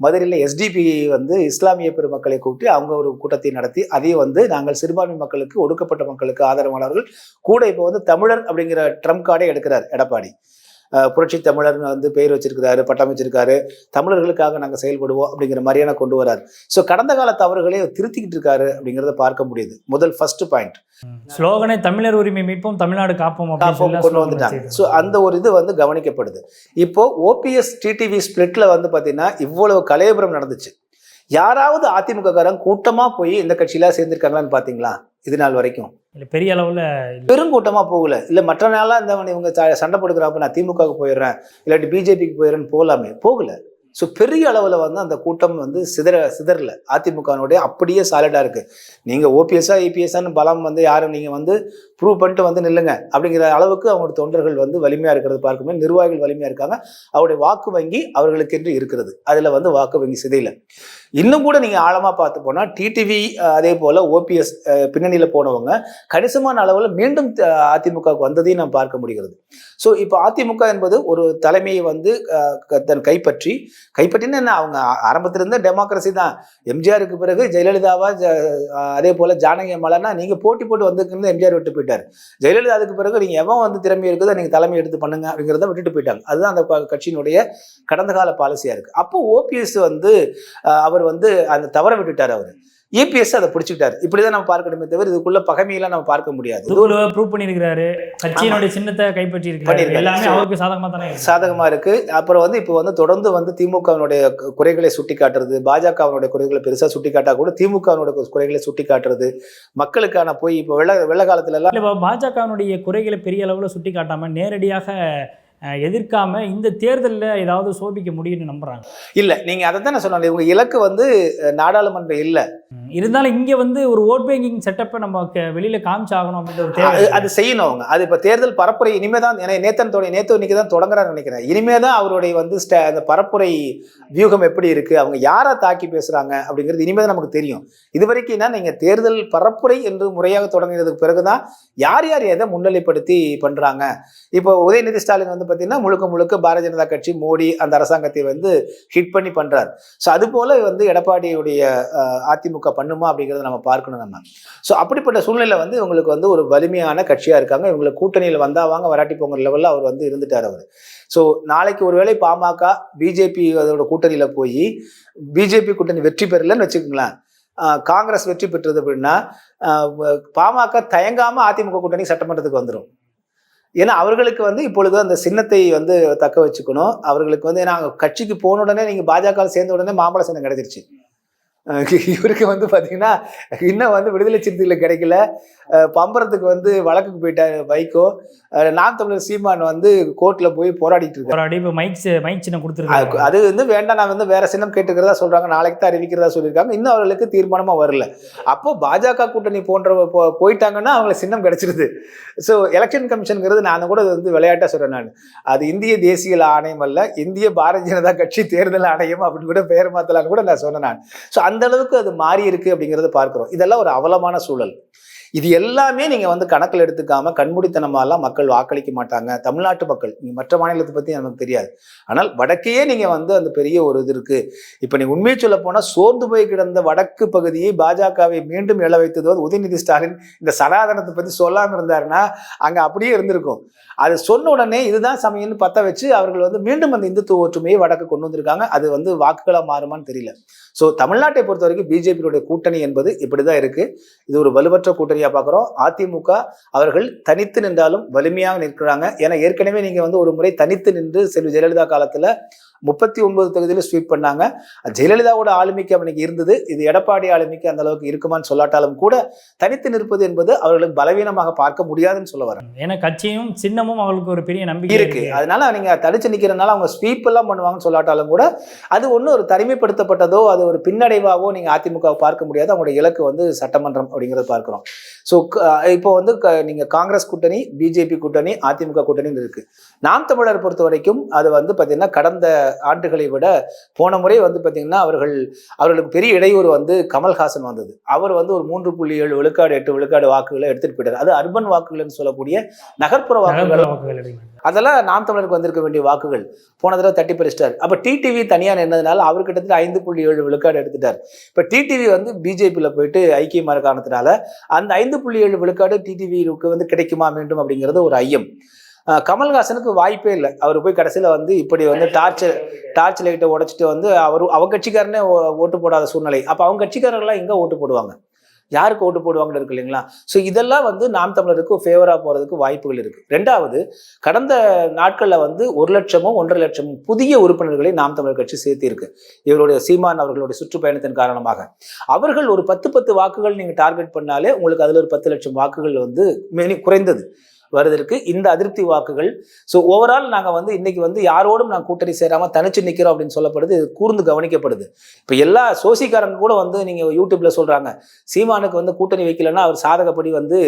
மதுரையில் எஸ்டிபி வந்து இஸ்லாமிய பெருமக்களை கூப்பிட்டு அவங்க ஒரு கூட்டத்தை நடத்தி அதையும் வந்து நாங்கள் சிறுபான்மை மக்களுக்கு ஒடுக்கப்பட்ட மக்களுக்கு ஆதரவானவர்கள் கூட இப்போ வந்து தமிழர் அப்படிங்கிற ட்ரம்ப் கார்டே எடுக்கிறார் எடப்பாடி. புரட்சி தமிழர்னு வந்து பெயர் வச்சிருக்கிறாரு பட்டம் வச்சிருக்காரு. தமிழர்களுக்காக நாங்கள் செயல்படுவோம் அப்படிங்கிற மாதிரியான கொண்டு வராரு. ஸோ கடந்த கால தவறுகளை திருத்திக்கிட்டு இருக்காரு அப்படிங்கிறத பார்க்க முடியுது. முதல் ஃபர்ஸ்ட் பாயிண்ட் ஸ்லோகனே தமிழர் உரிமை மீட்போம் தமிழ்நாடு காப்போம் காப்போம் கொண்டு வந்துட்டாங்க. ஸோ அந்த ஒரு இது வந்து கவனிக்கப்படுது. இப்போ ஓபிஎஸ் டிடிவி ஸ்பிளிட்ல வந்து பார்த்தீங்கன்னா இவ்வளவு கலையபுரம் நடந்துச்சு. யாராவது அதிமுக காரங்க கூட்டமா போய் இந்த கட்சியில சேர்ந்திருக்காங்களான்னு பாத்தீங்களா? இது நாள் வரைக்கும். இல்ல பெரிய அளவில் பெருங்கூட்டமா போகல. இல்ல மற்ற நாளா இந்த இவங்க சண்டை போடுக்கிறப்ப நான் திமுகவுக்கு போயிடுறேன் இல்லாட்டி பிஜேபிக்கு போயிடுறேன்னு போகலாமே. போகல. ஸோ பெரிய அளவில் வந்து அந்த கூட்டம் வந்து சிதற சிதறல. அதிமுகனுடைய அப்படியே சாலிடாக இருக்கு. நீங்கள் ஓபிஎஸ்ஸா இபிஎஸ்ஸான்னு பலம் வந்து யாரும் நீங்கள் வந்து ப்ரூவ் பண்ணிட்டு வந்து நில்லுங்க. அப்படிங்கிற அளவுக்கு அவங்களோட தொண்டர்கள் வந்து வலிமையாக இருக்கிறது பார்க்கும்போது நிர்வாகிகள் வலிமையாக இருக்காங்க. அவருடைய வாக்கு வங்கி அவர்களுக்கென்று இருக்கிறது. அதில் வந்து வாக்கு வங்கி சிதையில. இன்னும் கூட நீங்கள் ஆழமாக பார்த்து போனால் டிடிவி அதே போல் ஓபிஎஸ் பின்னணியில் போனவங்க கணிசமான அளவில் மீண்டும் அதிமுகவுக்கு வந்ததையும் நாம் பார்க்க முடிகிறது. ஸோ இப்போ அதிமுக என்பது ஒரு தலைமையை வந்து க- தன் கைப்பற்றி கைப்பற்றினா என்ன? அவங்க ஆ- டெமோக்ரஸி தான். எம்ஜிஆருக்கு பிறகு ஜெயலலிதாவா அதே போல் ஜானகி அம்மாளானா நீங்கள் போட்டி போட்டு வந்துருக்கிறது எம்ஜிஆர் விட்டு போயிட்டாரு. ஜெயலலிதா அதுக்கு பிறகு நீங்க எவன் வந்து திறமை இருக்குதோ நீங்க தலைமை எடுத்து பண்ணுங்க அப்படிங்கிறத விட்டுட்டு போயிட்டாங்க. அதுதான் அந்த கட்சியினுடைய கடந்த கால பாலிசியா இருக்கு. அப்போ ஓபிஎஸ் வந்து அவர் வந்து அந்த தவற விட்டுட்டார் அவர். இபிஎஸ் அதை பிடிச்சிக்கிட்டாரு. இப்படிதான் நம்ம பார்க்கணுமே தவிர இதுக்குள்ள பகைமையெல்லாம் நம்ம பார்க்க முடியாது. ப்ரூவ் பண்ணியிருக்கிறாரு. கட்சியினுடைய சின்னத்தை கைப்பற்றி. எல்லாமே அவருக்கு சாதகமா தானே. சாதகமா இருக்கு. அப்புறம் வந்து இப்போ வந்து தொடர்ந்து வந்து திமுகவினுடைய குறைகளை சுட்டி காட்டுறது பாஜகவினுடைய குறைகளை பெருசா சுட்டி காட்டா கூட திமுகவினுடைய குறைகளை சுட்டி காட்டுறது மக்களுக்கான போய் இப்போ வெள்ள வெள்ள காலத்துல எல்லாம் இப்போ பாஜகவினுடைய குறைகளை பெரிய அளவுல சுட்டி காட்டாம நேரடியாக எதிர்க்காம இந்த தேர்தல்ல ஏதாவது சோபிக்க முடியும்னு நம்புறாங்க. இல்ல நீங்க அதை தான் நான் சொன்னேன் உங்க இலக்கு வந்து நாடாளுமன்றம் இல்ல. இருந்தாலும் இங்க வந்து ஒரு ஓட் பேங்கிங் செட்டப்பை நம்ம வெளியில காமிச்சாகணும் அப்படின்ற ஒரு தேவை. அது செய்யணும் அவங்க. அது இப்போ தேர்தல் பரப்புரை இனிமே தான் ஏன்னா நேத்தன் தோடைய நேத்து இன்னைக்கு தான் தொடங்குறான்னு நினைக்கிறேன். இனிமே தான் அவருடைய வந்து ஸ்ட- அந்த பரப்புரை வியூகம் எப்படி இருக்கு அவங்க யாரை தாக்கி பேசுறாங்க அப்படிங்கிறது இனிமே தான் நமக்கு தெரியும். இது வரைக்கும் என்ன நீங்க தேர்தல் பரப்புரை என்று முறையாக தொடங்கினதுக்கு பிறகுதான் யார் யார் எதை முன்னிலைப்படுத்தி பண்றாங்க? இப்போ உதயநிதி ஸ்டாலின் வந்து பார்த்தீங்கன்னா முழுக்க முழுக்க பாரதிய ஜனதா கட்சி மோடி அந்த அரசாங்கத்தை வந்து ஹிட் பண்ணி பண்றார். ஸோ அது போல வந்து எடப்பாடியுடைய அதிமுக பண்ணுமா அப்படிங்கிறத நம்ம பார்க்கணும் நம்ம. ஸோ அப்படிப்பட்ட சூழ்நிலை வந்து இவங்களுக்கு வந்து ஒரு வலிமையான கட்சியாக இருக்காங்க. இவங்களுக்கு கூட்டணியில் வந்தா வாங்க வராட்டி போங்கிற லெவலில் அவர் வந்து இருந்துட்டார் அவர். ஸோ நாளைக்கு ஒருவேளை பாமக பிஜேபி அதோட கூட்டணியில் போய் பிஜேபி கூட்டணி வெற்றி பெறலன்னு வச்சுக்கோங்களேன். காங்கிரஸ் வெற்றி பெற்றது அப்படின்னா பாமக தயங்காமல் அதிமுக கூட்டணி சட்டமன்றத்துக்கு வந்துடும் ஏன்னா அவர்களுக்கு வந்து இப்பொழுது அந்த சின்னத்தை வந்து தக்க வச்சுக்கணும். அவர்களுக்கு வந்து ஏன்னா கட்சிக்கு போன உடனே நீங்கள் பாஜக சேர்ந்த உடனே மாம்பழ சின்னம் கிடைச்சிருச்சு. (laughs) இவருக்கு வந்து பார்த்தீங்கன்னா இன்னும் வந்து விடுதலை சிறுத்தைகள் கிடைக்கல. பம்பரத்துக்கு வந்து வழக்குக்கு போயிட்டாரு வைகோ. நாம் தமிழர் சீமான் வந்து கோர்ட்ல போய் போராடிட்டு இருக்காரு. இப்போ மைக் மைக் சின்னம் அது கொடுத்துருக்காங்க அது வந்து வேண்டாம் நான் வந்து வேற சின்னம் கேட்டுக்கிறதா சொல்றாங்க. நாளைக்கு தான் அறிவிக்கிறதா சொல்லியிருக்காங்க. இன்னும் அவர்களுக்கு தீர்மானமா வரல. அப்போ பாஜக கூட்டணி போன்ற போயிட்டாங்கன்னா அவங்களுக்கு சின்னம் கிடைச்சிருது. ஸோ எலெக்ஷன் கமிஷனுங்கிறது நான் கூட வந்து விளையாட்டா சொல்றேன் நான். அது இந்திய தேசிய ஆணையம் அல்ல இந்திய பாரதிய ஜனதா கட்சி தேர்தல் ஆணையம் அப்படின்னு கூட பெயர் மாத்தலாம்னு கூட நான் சொன்னேன் நான். ஸோ அந்த அளவுக்கு அது மாறி இருக்கு அப்படிங்கிறத பார்க்கிறோம். இதெல்லாம் ஒரு அவலமான சூழல். இது எல்லாமே நீங்க வந்து கணக்கில் எடுத்துக்காம கண்மூடித்தனமாலாம் மக்கள் வாக்களிக்க மாட்டாங்க. தமிழ்நாட்டு மக்கள் நீங்க மற்ற மாநிலத்தை பத்தி நமக்கு தெரியாது. ஆனால் வடக்கையே நீங்க வந்து அந்த பெரிய ஒரு இது இருக்கு. இப்ப நீ உண்மையை சொல்ல போனா சோர்ந்து போய் கிடந்த வடக்கு பகுதியை பாஜகவை மீண்டும் எழ வைத்தது வந்து உதயநிதி ஸ்டாலின் இந்த சனாதனத்தை பத்தி சொல்லாம இருந்தாருன்னா அங்க அப்படியே இருந்திருக்கும். அது சொன்ன உடனே இதுதான் சமயம்னு பத்த வச்சு அவர்கள் வந்து மீண்டும் அந்த இந்துத்துவ ஒற்றுமையை வடக்கு கொண்டு வந்திருக்காங்க. அது வந்து வாக்குகளாக மாறுமான்னு தெரியல. ஸோ தமிழ்நாட்டை பொறுத்த வரைக்கும் பிஜேபியுடைய கூட்டணி என்பது இப்படிதான் இருக்கு. இது ஒரு வலுவற்ற கூட்டணி கூட்டணியா பார்க்குறோம் அதிமுக அவர்கள் தனித்து நின்றாலும் வலிமையாக நிற்கிறாங்க. ஏன்னா ஏற்கனவே நீங்க வந்து ஒரு முறை தனித்து நின்று செல்வி ஜெயலலிதா காலத்துல முப்பத்தி ஒன்பது தொகுதியில் ஸ்வீப் பண்ணாங்க. ஜெயலலிதாவோட ஆளுமைக்கு அவனுக்கு இருந்தது. இது எடப்பாடி ஆளுமைக்கு அந்த அளவுக்கு இருக்குமான்னு சொல்லாட்டாலும் கூட தனித்து நிற்பது என்பது அவர்களுக்கு பலவீனமாக பார்க்க முடியாதுன்னு சொல்ல வரேன். ஏன்னா கட்சியும் சின்னமும் அவங்களுக்கு ஒரு பெரிய நம்பிக்கை இருக்கு. அதனால நீங்க தடிச்சு நிக்கிறதுனால அவங்க ஸ்வீப் எல்லாம் பண்ணுவாங்கன்னு சொல்லாட்டாலும் கூட அது ஒன்றும் ஒரு தனிமைப்படுத்தப்பட்டதோ அது ஒரு பின்னடைவாவோ நீங்க அதிமுகவை பார்க்க முடியாது. அவங்களுடைய இலக்கு வந்து சட்டமன்றம் அப்படிங்கிறத பார்க்கிறோம். ஸோ இப்போ வந்து க- நீங்க காங்கிரஸ் கூட்டணி பிஜேபி கூட்டணி அதிமுக கூட்டணின்னு இருக்கு. நாம் தமிழர் பொறுத்த வரைக்கும் அது வந்து பார்த்தீங்கன்னா கடந்த ஆண்டுகளை விட போன முறை வந்து பார்த்தீங்கன்னா அவர்கள் அவர்களுக்கு பெரிய இடையூறு வந்து கமல்ஹாசன் வந்தது. அவர் வந்து ஒரு மூன்று புள்ளி ஏழு விழுக்காடு எட்டு விழுக்காடு வாக்குகளை எடுத்துட்டு போயிட்டார். அது அர்பன் வாக்குகள்னு சொல்லக்கூடிய நகர்ப்புற வாக்குகள். அதெல்லாம் நாம் தமிழருக்கு வந்திருக்க வேண்டிய வாக்குகள். போன தடவை தட்டி பறிச்சிட்டார். அப்போ டிடிவி தனியாக நின்னதுனால அவர் கிட்டத்தட்ட ஐந்து புள்ளி ஏழு விழுக்காடு எடுத்துட்டார். இப்போ டிடிவி வந்து பிஜேபியில் போயிட்டு ஐக்கியமாக காரணத்தினால அந்த ஐந்து புள்ளி ஏழு விழுக்காடு டிடிவிக்கு வந்து கிடைக்குமா மீண்டும் அப்படிங்கிறது ஒரு ஐயம். கமல்ஹாசனுக்கு வாய்ப்பே இல்லை. அவர் போய் கடைசியில் வந்து இப்படி வந்து டார்ச் டார்ச் லைட்டை உடைச்சிட்டு வந்து அவர் அவங்க கட்சிக்காரனே ஓட்டு போடாத சூழ்நிலை. அப்போ அவங்க கட்சிக்காரர்கள்லாம் எங்கே ஓட்டு போடுவாங்க? யாருக்கு ஓட்டு போடுவாங்கன்னு இருக்கு இல்லைங்களா? ஸோ இதெல்லாம் வந்து நாம் தமிழருக்கு ஃபேவராக போகிறதுக்கு வாய்ப்புகள் இருக்குது ரெண்டாவது கடந்த நாட்களில் வந்து ஒரு லட்சமும் ஒன்றரை லட்சமும் புதிய உறுப்பினர்களை நாம் தமிழர் கட்சி சேர்த்திருக்கு. இவருடைய சீமான் அவர்களுடைய சுற்றுப்பயணத்தின் காரணமாக. அவர்கள் ஒரு பத்து பத்து வாக்குகள் நீங்கள் டார்கெட் பண்ணாலே உங்களுக்கு அதில் ஒரு பத்து லட்சம் வாக்குகள் வந்து மெனி குறைந்தது. வருவதற்கு இந்த அதிருப்தி வாக்குகள். ஸோ ஓவரால் நாங்கள் வந்து இன்னைக்கு வந்து யாரோடும் நான் கூட்டணி சேராமல் தனிச்சு நிற்கிறோம் அப்படின்னு சொல்லப்படுது. இது கூர்ந்து கவனிக்கப்படுது. இப்போ எல்லா சோசிக்காரங்க கூட வந்து நீங்கள் யூடியூப்ல சொல்கிறாங்க சீமானுக்கு வந்து கூட்டணி வைக்கலன்னா அவர் சாதகப்படி வந்து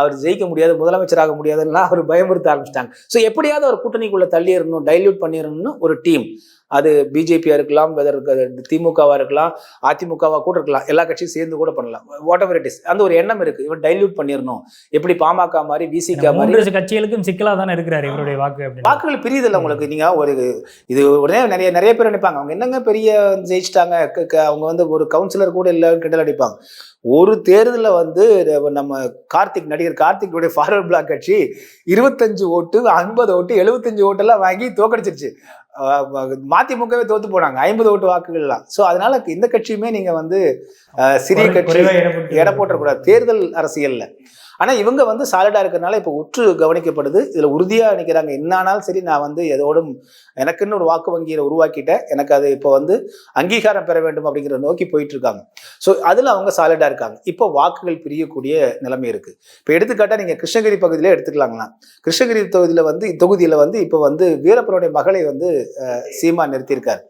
அவர் ஜெயிக்க முடியாது முதலமைச்சராக முடியாதுன்னா அவர் பயமுறுத்த ஆரம்பிச்சிட்டாங்க. ஸோ எப்படியாவது ஒரு கூட்டணிக்குள்ளே தள்ளிடணும் டைல்யூட் பண்ணிடணும்னு ஒரு டீம் அது பிஜேபியா இருக்கலாம் வெதர் திமுகவா இருக்கலாம் அதிமுகவா கூட இருக்கலாம் எல்லா கட்சியும் சேர்ந்து கூட பண்ணலாம். வாட் எவர் இட் இஸ் அந்த ஒரு எண்ணம் இருக்கு. இவர் டைல்யூட் பண்ணிடணும் எப்படி பாமக மாதிரி விசிக மாதிரி கட்சிகளுக்கும் சிக்கலா தானே இருக்கிறாரு இவருடைய வாக்கு வாக்குகள் பிரியுதில்ல உங்களுக்கு? நீங்க ஒரு இது உடனே நிறைய நிறைய பேர் நினைப்பாங்க. அவங்க என்னங்க பெரிய ஜெயிச்சிட்டாங்க? அவங்க வந்து ஒரு கவுன்சிலர் கூட இல்லை கிண்டல் அடிப்பாங்க. ஒரு தேர்தலில் வந்து நம்ம கார்த்திக் நடிகர் கார்த்திக்குடைய ஃபார்வர்ட் பிளாக் கட்சி இருபத்தஞ்சு ஓட்டு ஐம்பது ஓட்டு எழுபத்தஞ்சு ஓட்டெல்லாம் வாங்கி தோக்கடிச்சிருச்சு. மதிமுகவே தோத்து போனாங்க. ஐம்பது ஓட்டு வாக்குகள்லாம். ஸோ அதனால இந்த கட்சியுமே நீங்க வந்து சிறிய கட்சி எடை போட்டக்கூடாது தேர்தல் அரசியல்ல. ஆனால் இவங்க வந்து சாலிடாக இருக்கிறனால இப்போ உற்று கவனிக்கப்படுது. இதில் உறுதியாக நிற்கிறாங்க என்னானாலும் சரி நான் வந்து எதோடும் எனக்குன்னு ஒரு வாக்கு வங்கியை உருவாக்கிட்டேன். எனக்கு அது இப்போ வந்து அங்கீகாரம் பெற வேண்டும் அப்படிங்கிறத நோக்கி போயிட்டு இருக்காங்க ஸோ அதில் அவங்க சாலிடாக இருக்காங்க. இப்போ வாக்குகள் பிரியக்கூடிய நிலைமை இருக்குது இப்போ எடுத்துக்காட்டால் நீங்கள் கிருஷ்ணகிரி பகுதியிலே எடுத்துக்கலாங்களா? கிருஷ்ணகிரி தொகுதியில் வந்து தொகுதியில் வந்து இப்போ வந்து வீரப்பனுடைய மகளை வந்து சீமா நிறுத்தியிருக்காரு.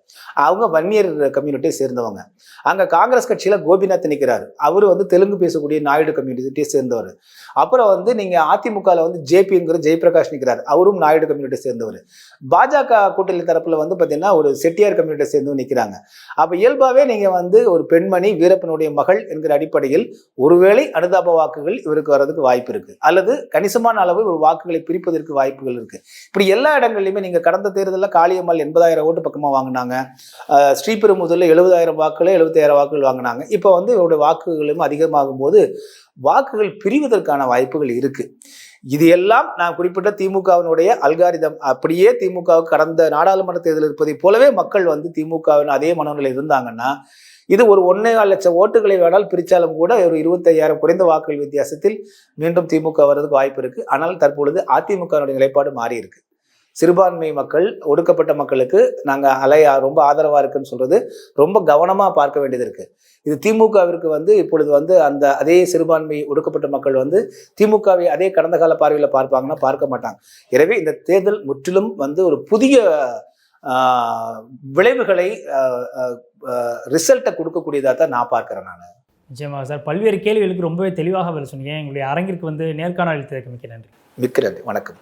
அவங்க வன்னியர் கம்யூனிட்டியை சேர்ந்தவங்க. அங்கே காங்கிரஸ் கட்சியில் கோபிநாத் நிற்கிறாரு அவர் வந்து தெலுங்கு பேசக்கூடிய நாயுடு கம்யூனிட்டியை சேர்ந்தவர். அப்புறம் வந்து நீங்க அதிமுகவில் வந்து ஜேபிங்கிற ஜெயபிரகாஷ் நிற்கிறார் அவரும் நாயுடு கம்யூனிட்டி சேர்ந்தவர். பாஜக கூட்டணி தரப்புல வந்து பாத்தீங்கன்னா ஒரு செட்டியார் கம்யூனிட்டி சேர்ந்து நிற்கிறாங்க அப்ப இயல்பாவே நீங்க வந்து ஒரு பெண்மணி வீரப்பனுடைய மகள் என்கிற அடிப்படையில் ஒருவேளை அனுதாப வாக்குகள் இவருக்கு வர்றதுக்கு வாய்ப்பு இருக்கு. அல்லது கணிசமான அளவு ஒரு வாக்குகளை பிரிப்பதற்கு வாய்ப்புகள் இருக்கு. இப்படி எல்லா இடங்கள்லையுமே நீங்க கடந்த தேர்தலில் காளியம்மாள் எண்பதாயிரம் ஓட்டு பக்கமா வாங்கினாங்க. அஹ் ஸ்ரீபெரும்புதூர்ல எழுபதாயிரம் வாக்குல எழுபத்தாயிரம் வாக்குகள் வாங்கினாங்க. இப்போ வந்து இவருடைய வாக்குகளும் அதிகமாகும் போது வாக்குகள் பிரிவதற்கான வாய்ப்புகள் இருக்கு. இது எல்லாம் நான் குறிப்பிட்ட திமுகவினுடைய அல்காரிதம். அப்படியே திமுகவுக்கு கடந்த நாடாளுமன்ற தேர்தல் இருப்பதை போலவே மக்கள் வந்து திமுகவின் அதே மனநிலை இருந்தாங்கன்னா இது ஒரு ஒன்னே லட்சம் ஓட்டுகளை வேணால் பிரித்தாலும் கூட ஒரு இருபத்தையாயிரம் குறைந்த வாக்குகள் வித்தியாசத்தில் மீண்டும் திமுக வர்றதுக்கு வாய்ப்பு இருக்கு. ஆனால் தற்பொழுது அதிமுகவினுடைய நிலைப்பாடு மாறி இருக்கு. சிறுபான்மை மக்கள் ஒடுக்கப்பட்ட மக்களுக்கு நாங்கள் அலை ரொம்ப ஆதரவாக இருக்குன்னு சொல்றது ரொம்ப கவனமாக பார்க்க வேண்டியது இருக்கு. இது திமுகவிற்கு வந்து இப்பொழுது வந்து அந்த அதே சிறுபான்மை ஒடுக்கப்பட்ட மக்கள் வந்து திமுகவை அதே கடந்த கால பார்வையில் பார்ப்பாங்கன்னா பார்க்க மாட்டாங்க. எனவே இந்த தேர்தல் முற்றிலும் வந்து ஒரு புதிய விளைவுகளை ரிசல்ட்டை கொடுக்கக்கூடியதாக தான் நான் பார்க்குறேன் நான். நிச்சயமாக சார். பல்வேறு கேள்விகளுக்கு ரொம்பவே தெளிவாக பதில் சொன்னீங்க. எங்களுடைய அரங்கிற்கு வந்து நேர்காணல் அளித்ததற்கு மிக்க நன்றி. மிக்க நன்றி. வணக்கம்.